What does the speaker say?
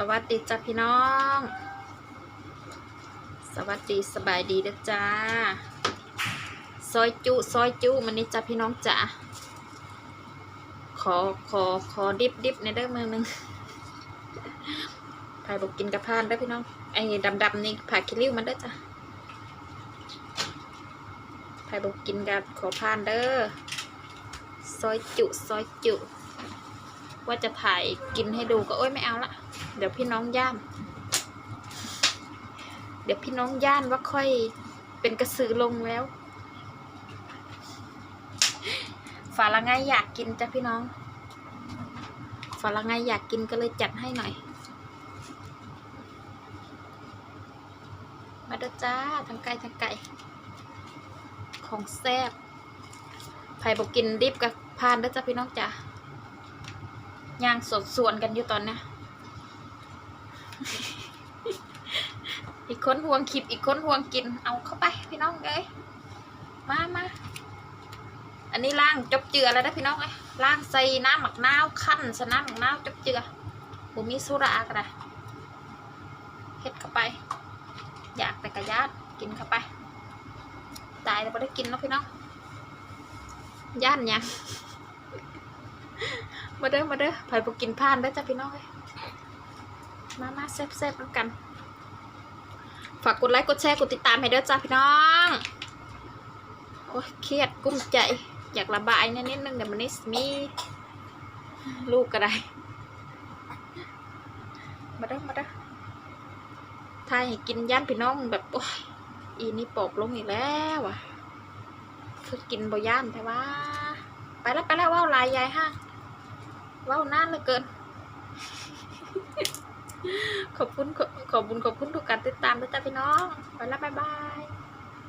สวัสดีจ้าพี่น้อง สวัสดีสบายดีนะจ้า ซอยจุ ซอยจุมันนี่จ้าพี่น้องจ๋า ขอ ขอ ขอดิบดิบในเด้อมือหนึงพายบอกกินกับพานเด้พี่น้อง ไอ้ดำดำนี่ผ่าคิริ้วมันเด้จ้าพายบอกกินกับขอพานเด้อ ซอยจุ ซอยจุ ว่าจะถ่ายกินให้ดูก็โอ้ยไม่เอาละ เดี๋ยวพี่น้องย่าน เดี๋ยวพี่น้องย่านว่าค่อยเป็นกระสือลงแล้วฝาละไงอยากกินจ้ะพี่น้องฝาละไงอยากกินก็เลยจัดให้หน่อย มาด้จ้าทั้งไก่ทั้งไก่ของแซ่บไผ่บอกกินดิบกับพานด้อจ้ะพี่น้องจ้ะย่างสดส่วนกันอยู่ตอนเนี้ย อีกคนห่วงคลิปอีกคนห่วงกิน เอาเข้าไปพี่น้องเอ้ยมามาอันนี้ล่างจบเจือแล้วนะพี่น้องเอ้ยล่างใส่น้ำหมักนาวขั้นใส่น้ำหมักนาวจบเจือผมมีสุราก็ได้เฮ็ดเข้าไป อยากแต่กระยาดกินเข้าไปตายแล้วไม่ได้กินแล้วพี่น้องย่านยังมาเด้อมาเด้อไผ่บกินพานได้จ้ะพี่น้องเอ้ย มามาแซ่บๆน้ำกัน ฝากกดไลค์กดแชร์กดติดตามให้ด้อจ้ะพี่น้อง โอ้ยเครียดกุ้มใจ อยากระบายนิดนึงเดี๋ยวมันนี้มีลูกก็ได้ มาด้อมาด้อถ้าให้กินย่านพี่น้องแบบโอ้ยอีนี่ปอบลงอีกแล้วอะคือกินบย่านแต่ว่า ไปแล้วไปแล้วว่าวลายยายห้างว้าวน่านเหลือเกิน ขอบคุณขอบคุณขอบคุณทุกการติดตามด้วยจ้าพี่น้อง ไปแล้วบ๊ายบาย